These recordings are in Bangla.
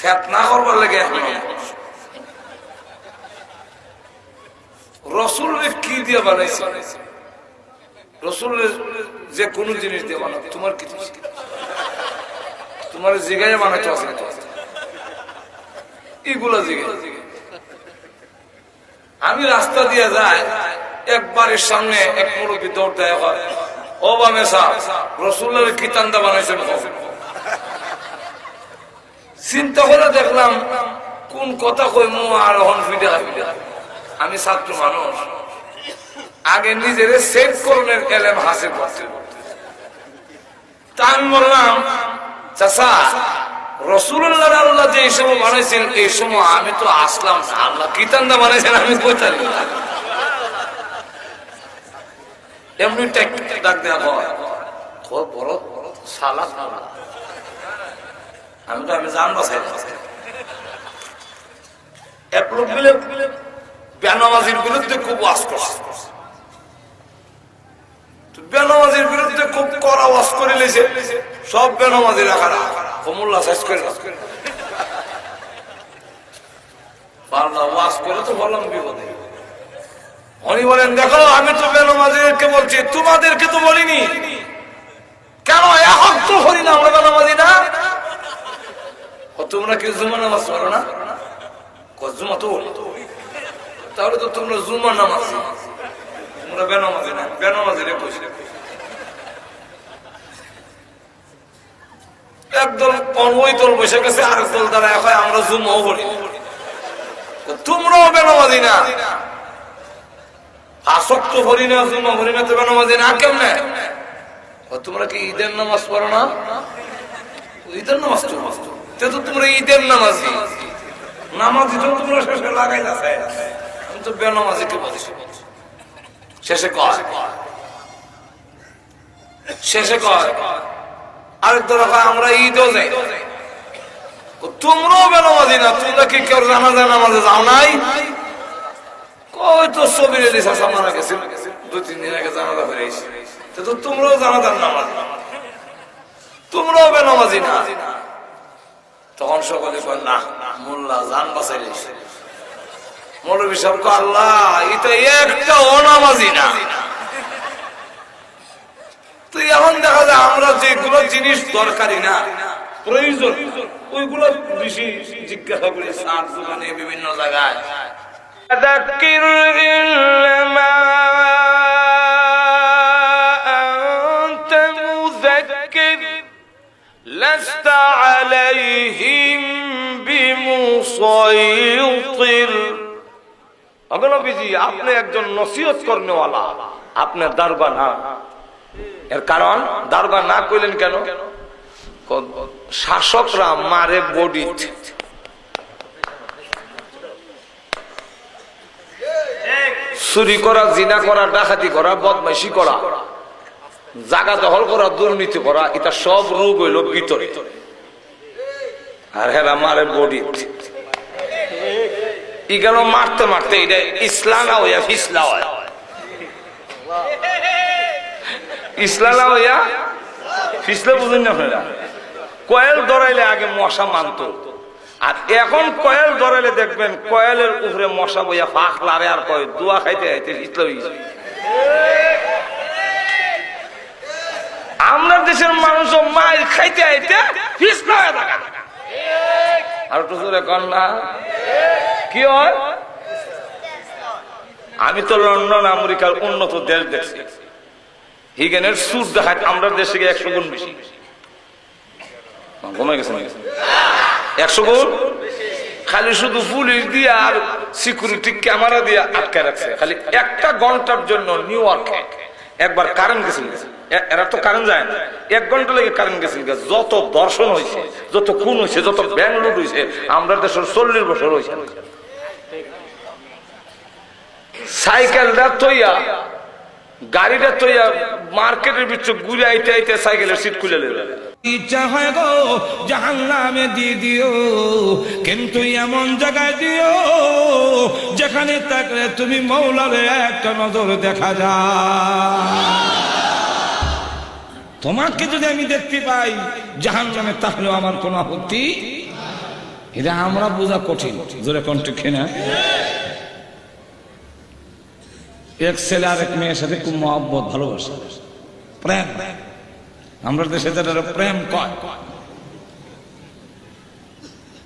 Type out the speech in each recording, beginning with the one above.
ফেতনা করবার লাগে। রসুল কি দিয়ে বানাইছে? রসুল যে কোনো জিনিস দিয়ে বানাও তোমার কি? তোমার জিগায় বানাইতে আছে না এগুলা জিগায়। আমি রাস্তা দিয়ে যাই, একবারের সামনে এক মুরব্বী দৌড় দেয় ও বামেশা রসুল্লার কিতান্দা বানাইছেন চিন্তা করে দেখলাম কোন কথা কই মু আর হন ফিডে আমি ছাত্র মানুষ। আগে নিজের সেট করণের এলেম হাসিল করতে তা আমি বললাম চাষা রসুল্লাহ আল্লাহ যে এই সময় বানাইছেন, এই সময় আমি তো আসলাম না। আল্লাহ কিতান্দা বানাইছেন আমি কোথায় এমনি ডাক দেওয়া হয়। বড় বড় সালা সালা আমি তো আমি জান বাসাই বেনামাজির বিরুদ্ধে খুব ওয়াজ করছে। বেনামাজির বিরুদ্ধে খুব কড়া ওয়াজ করে লেছে। সব শেষ করে ওয়াজ করে তো বললাম বিপদে। উনি বলেন, দেখো, আমি তো বেনামাজিদেরকে বলছি, তোমাদেরকে তো বলিনি। কেন এখন তো করি না আমরা বেনামাজি না তোমরা কি জুমা নামাজ পড়ো না? জুমা তো? তাহলে তো তোমরা জুমা নামাজ। তোমরা বেনামাজি না? বেনামাজি রে বসে। একদল ওই দল বসে গেছে আর দল দ্বারা এখন আমরা জুমাও পড়ি তোমরাও বেনামাজি না। আসক্ত ভরি না, জুমা ভরি না, তো বেনামাজি না কেমনে? তোমরা কি ঈদের নামাজ পড়ো না? ঈদের নামাজ তো তে তো তোমরা ঈদের নামাজি। নামাজি তো তোমরা শেষে লাগাই আমি তো বেনামাজি কে বলছি শেষে কয়? শেষে আমরা ঈদও যাই। তোমরাও বেনামাজি না, তোমরা কি কেউ জানা যায় নামাজে যাও নাই? তো ছবি রেলি শাসা মারা দু তিন দিন আগে জানাজা ফিরে তো তোমরাও জানাজার নামাজ। তোমরাও বেনামাজি না। সকলে কয় না মোল্লা জান মৌলবী সাহেব কয়, আল্লাহ এটা একটা অনামাজি না। এখন দেখা যায় আমরা যেগুলো জিনিস দরকারি না প্রয়োজন ওইগুলো বেশি জিজ্ঞাসা করি সার দোকানে বিভিন্ন জায়গায়। لست عليهم بمسيطر অগনবীজি আপনি একজন নসিহত করনেওয়ালা আপনার দারোগা না এর কারণ দারোগা না কইলেন কেন শাসকরা মারে বডি চুরি করা জিনা করা ডাকাতি করা বদমাইশি করা জাগা দখল করা, দুর্নীতি করা, এটা সব রোগ হইল ভিতরে। আর হেরা মারে বডি। ই গেল মারতে মারতে এটা ইসলানা হইয়া ফিসলা হয়। ইসলানা হইয়া ফিসলে না কয়েল ধরাইলে আগে মশা মানতো। আর এখন কয়েল ধরাইলে দেখবেন কয়েলের উপরে মশা বইয়া ফাঁক লারে আর কয়, দুয়া খাইতে খাইতে ইসলাম আমরা দেশের মানুষ মায়ের খাইতে আইতে আর একটু জোরে না। কি হয়? আমি তো লন্ডন, আমেরিকার উন্নত দেশ দেখছি। হিগেনের সুর দেখায় আমরা দেশে গিয়ে একশো গুণ বেশি। ঘুমাই গেছে একশো গুণ? খালি শুধু পুলিশ দিয়ে আর সিকিউরিটি ক্যামেরা দিয়ে আটকে রাখছে। খালি একটা ঘণ্টার জন্য নিউ ইয়র্কে। একবার কারেন্ট গেছিল এরা তো কারেন্ট যায় না। এক ঘণ্টা লেগে কারেন্ট গেছিল যত দর্শন হয়েছে যত খুন হয়েছে যত ব্যাংলুট হয়েছে আমরা দেশের চল্লিশ বছর হয়েছে সাইকেলটা তৈয়া গাড়িটা তৈয়া মার্কেটের ভিতরে ঘুরে আইতে আইতে সাইকেলের সিট খুলে নেবে ইচ্ছা হয় গো জাহান নামে দিয়ে দিও। কিন্তু এমন জায়গায় দিও, যেখানে থাকলে তুমি মৌলারে একটা নজর দেখা যায়। তোমাকে যদি আমি দেখতে পাই জাহান নামে তাহলেও আমার কোনো আপত্তি? এটা আমরা বোঝা কঠিন। জোরে কণ্ঠ খেনা এক ছেলে আর এক মেয়ের সাথে খুব মহব্বত, ভালোবাসা। প্রেম। আমরা দেশে তারা প্রেম কয়।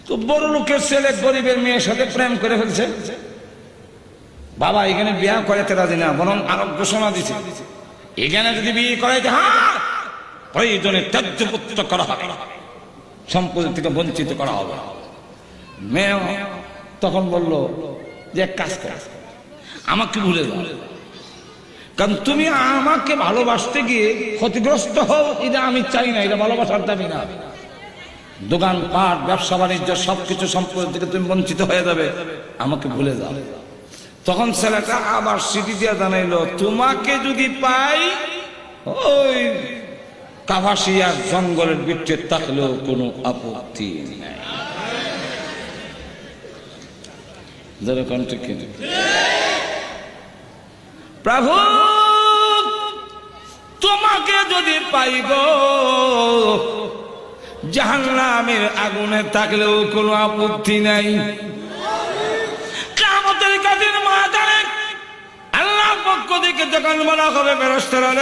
তো বড় লোকের ছেলে গরিবের মেয়ের সাথে প্রেম করে ফেলছে। বাবা এখানে বিয়ে করাতে রাজি না, বরং আরও ঘোষণা দিছে। এখানে যদি বিয়ে করাইতে প্রয়োজনে ত্যায্যপুত্র করা হবে, সম্পত্তি থেকে বঞ্চিত করা হবে। মেয়ে তখন বলল, যে এক কাজ কর, আমাকে ভুলে যাও কারণ তুমি আমাকে ভালোবাসতে গিয়ে ক্ষতিগ্রস্ত হও, এটা আমি চাই না, এটা ভালোবাসার দাবি না। দোকান পাট ব্যবসা, বাণিজ্য, সবকিছু সম্পত্তি থেকে তুমি বঞ্চিত হয়ে যাবে, আমাকে ভুলে যাও। তখন ছেলেটা আবার সিটি দিয়ে জানাইলো, তোমাকে যদি পাই, ওই কাভাসিয়ার জঙ্গলের বিটে থাকলেও কোনো আপত্তি নাই। যারা কণ্ঠ কিনে প্রভু, তোমাকে যদি পাইব জাহান্নামের আগুনে থাকলেও কোনো আপত্তি নাই। কামতের কাজের মাথায় আল্লাহ পক্ষ থেকে যখন বলা হবে ফেরস্তারা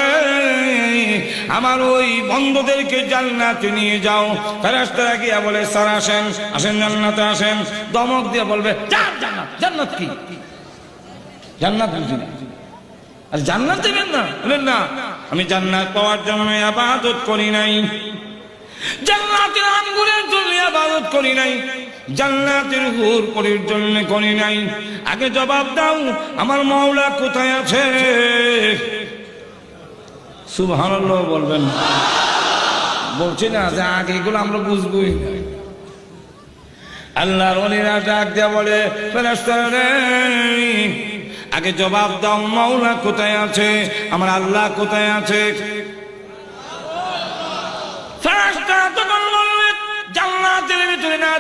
আমার ওই বন্ধুদেরকে জান্নাতে নিয়ে যাও। ফেরস্তারা গিয়া বলে, স্যার, আসেন আসেন জান্নাতে, আসেন। দমক দিয়ে বলবে, "যান জান্নাত জান্নাত কি? জান্নাত বুঝি আর জান্নাত দেবেন না। বলেন না। আমি জান্নাত পাওয়ার জন্য আবাদত করি নাই। জান্নাতের আঙ্গুরের জন্য আবাদত করি নাই। জান্নাতের হুর পরির জন্য করি নাই। আগে জবাব দাও আমার মাওলা কোথায় আছে? সুবহানাল্লাহ বলবেন। বলছি না যে আগে এগুলো আমরা বুঝবই। আল্লাহর অলিরা ডাক দেয়া বলে ফেরেশতারা রে, আগে জবাব দাও, মাওলা কোথায় আছে? আমার আল্লাহ কোথায় আছে?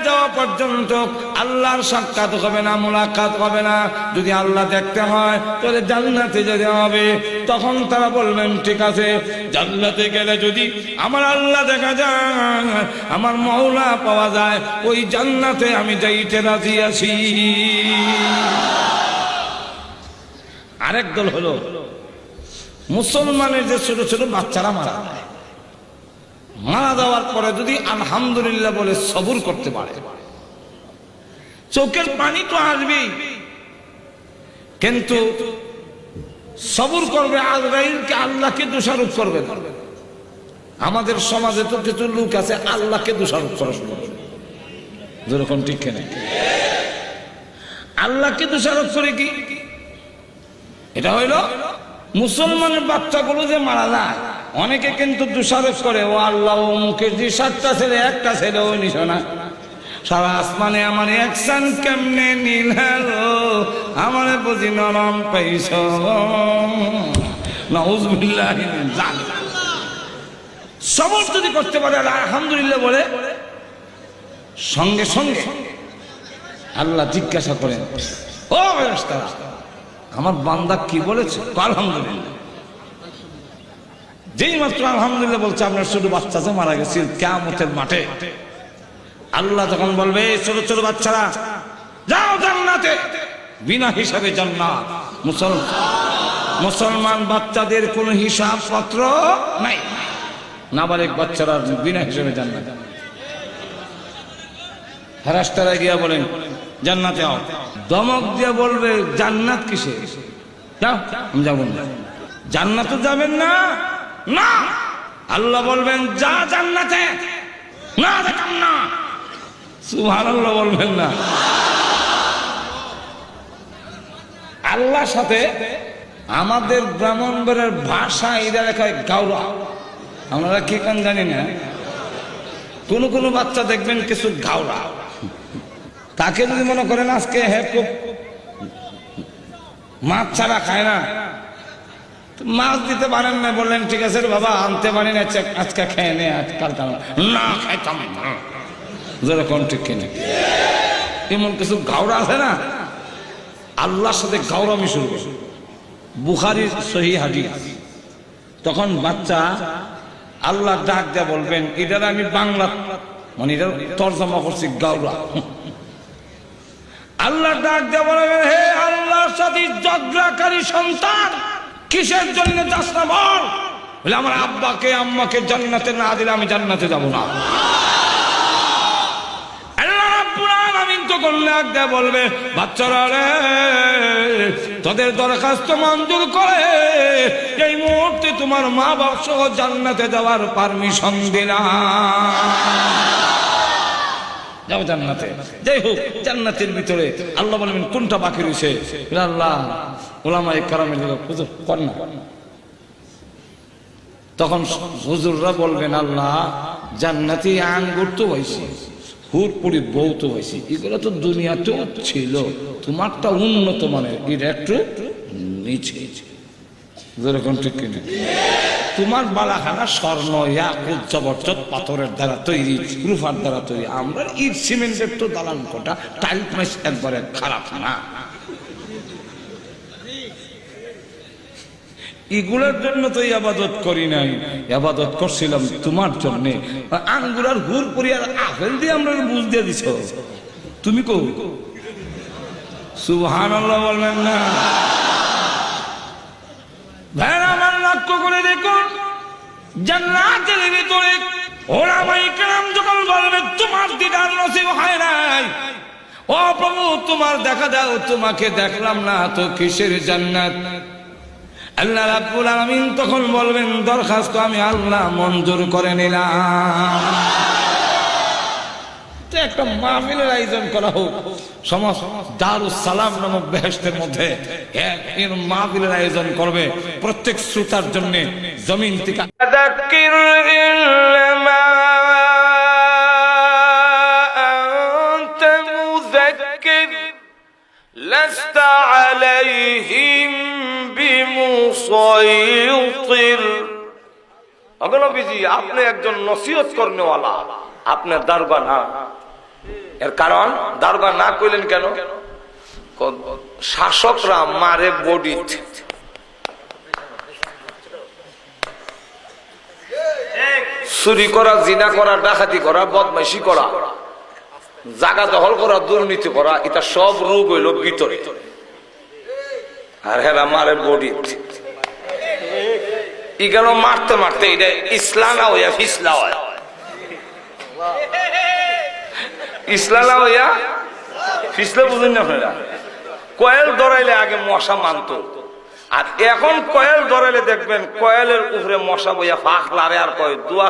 যাওয়া পর্যন্ত সাক্ষাৎ হবে না না। যদি আল্লাহ দেখতে হয় হবে। তখন তারা বলবেন, ঠিক আছে গেলে যদি আমার আল্লাহ দেখা যায়, আমার মৌলা পাওয়া যায়, ওই জান্নাতে আমি যাইতে রাজি আছি। আরেক দল হলো, মুসলমানের যে ছোট ছোট বাচ্চারা মারা যায়। মারা যাওয়ার পরে যদি আলহামদুলিল্লাহ বলে সবুর করতে পারে। চোখের পানি তো আসবেই। কিন্তু সবুর করবে আজরাইলকে আল্লাহকে দোষারোপ করবে। আমাদের সমাজে তো কিছু লোক আছে, আল্লাহকে দোষারোপ করা শুরু যেরকম ঠিক কেন। আল্লাহকে দোষারোপ করে কি? এটা হইল মুসলমানের বাচ্চাগুলো যে মারা যায়। অনেকে কিন্তু দোষারোপ করে ও আল্লাহ ও মুখের যে সাতটা ছেলে একটা ছেলে ওই নিশো না। সারা আসমানে আমার একসান কেমনে নীল? আমার বুঝি নরম পাইছ নাউজুবিল্লাহ জান সবর যদি করতে পারে আলহামদুলিল্লাহ বলে সঙ্গে সঙ্গে আল্লাহ জিজ্ঞাসা করেন ও ফেরেশতারা, আমার বান্দা কি বলেছে? আলহামদুলিল্লাহ। যেই মাত্র আলহামদুলিল্লাহ বলছে, আপনার ছোট বাচ্চা যে মারা গেছিল কেমতের মাঠে। আল্লাহ তখন বলবে, "এই ছোট ছোট বাচ্চারা, যাও জান্নাতে। বিনা হিসাবে জান্নাত। মুসল মুসলমান বাচ্চাদের কোনো হিসাব পত্র নাই। নাবালিক বাচ্চারা বিনা হিসাবে জান্নাত। ফেরাস্তারা গিয়া বলেন জান্নাতে আও। দমক দিয়ে বলবে, জান্নাত কিসে যাও, আমি যাব না। জান্নাতে যাবেন না? না! আল্লাহ বলবেন, যা জান্নাতে, না দেখাম না। সুবহানাল্লাহ বলবেন না। আল্লাহর সাথে আমাদের ব্রাহ্মণবাড়ের ভাষা এরা লেখায় গাউরা আমরা কি কান জানি না? কোন কোন বাচ্চা দেখবেন কিছু গাওরা। তাকে যদি মনে করেন আজকে হ্যাঁ খুব মাছ ছাড়া খায় না মাছ দিতে পারেন না, বললেন, ঠিক আছে বাবা, আনতে পারি না, আজকে- খেয়ে নে, আজকাল না খাইতাম না। যেরকম ঠিক কিনে। এমন কিছু গাওরা আছে না, আল্লাহর সাথে গাওরামি শুরু করে। বুখারির সহি হাদিস। তখন বাচ্চা আল্লাহ ডাক দেয়া বলবেন এটার আমি বাংলা মানে এটা তর্জমা করছি গাউরা আল্লাহ ডাক দিয়ে বলবেন হে আল্লাহর সাথে ঝগড়াকারী সন্তান, কিসের জন্য যাস না বল? বলে, আমার আব্বাকে, আম্মাকে জান্নাতে না দিলে আমি জান্নাতে যাব না। বলবে, বাচ্চারা রে, তোদের দরখাস্ত মঞ্জুর করে, এই মুহূর্তে তোমার মা বাপ সহ জান্নাতে যাওয়ার পারমিশন দিলাম। যাও জান্নাতে। যাই হোক, জান্নাতের ভিতরে আল্লাহ বলবেন কোনটা বাকি রয়েছে? আল্লাহ ওলামাই কারামের হুজুর, কর না। তখন হুজুররা বলবেন, আল্লাহ, জান্নাতি আঙ্গুর তো হয়েছে হুরপুরি বউ তো হয়েছে এগুলো তো দুনিয়াতেও ছিল, তোমারটা উন্নত মানের এটা একটু নিচে। ঠিক কিনা? তোমার বালাখানা স্বর্ণ ইয়াকুত জবরদস্ত পাথরের দ্বারা তৈরি, রুফার দ্বারা তৈরি। আমরা ইট, সিমেন্টের তো দালান কোটা, টাইল মাইস একবারে খারাপ না। এগুলোর জন্য তো আবাদত করি নাই। আবাদত করছিলাম তোমার জন্য। আঙ্গুরার হুর পরিয়ার আপেল দিয়ে আমরা বুঝ দিয়ে দিছ। তুমি কো সুবহান বলবেন না। করে দেখুন, জান্নাতের ভিতরে ওলামাই কেরাম যখন বলবে, তোমার দিদার নসিব হয় নাই। ও প্রভু, তোমার দেখা দাও, তোমাকে দেখলাম না তো কিসের জান্নাত? আল্লাহ রাব্বুল আলামিন তখন বলবেন, দরখাস্ত আমি আল্লাহ মঞ্জুর করে নিলাম। একটা মাহফিলের আয়োজন করা হোক সমস্ত দারুস সালাম নামক বেহেস্তের মধ্যে এক এর মাহফিলের আয়োজন করবে প্রত্যেক শ্রোতার জন্য জমিন থেকে فذكر إنما أنت مذكر لست عليهم بمسيطر অগনবীজি আপনি একজন নসিহত করনেওয়ালা আপনার দারোগা না এর কারণ দারোগা না কইলেন কেন? শাসকরা মারে বডিত। চুরি করা, জিনা করা, ডাকাতি করা, বদমাইশি করা, জাগা দখল করা, দুর্নীতি করা, এটা সব রোগ হইল ভিতরে। আর হেরা মারে বডি ই গেল মারতে মারতে, এটা ইসলানা হইয়া ফিসলা হয়। ইসলানা হইয়া ফিসলে বুঝেন না আপনারা। কয়েল ধরাইলে আগে মশা মানতো। আর এখন কয়েল ধরাইলে দেখবেন কয়েলের উপরে মশা বইয়া ফাঁক লারে আর কয়, দুয়া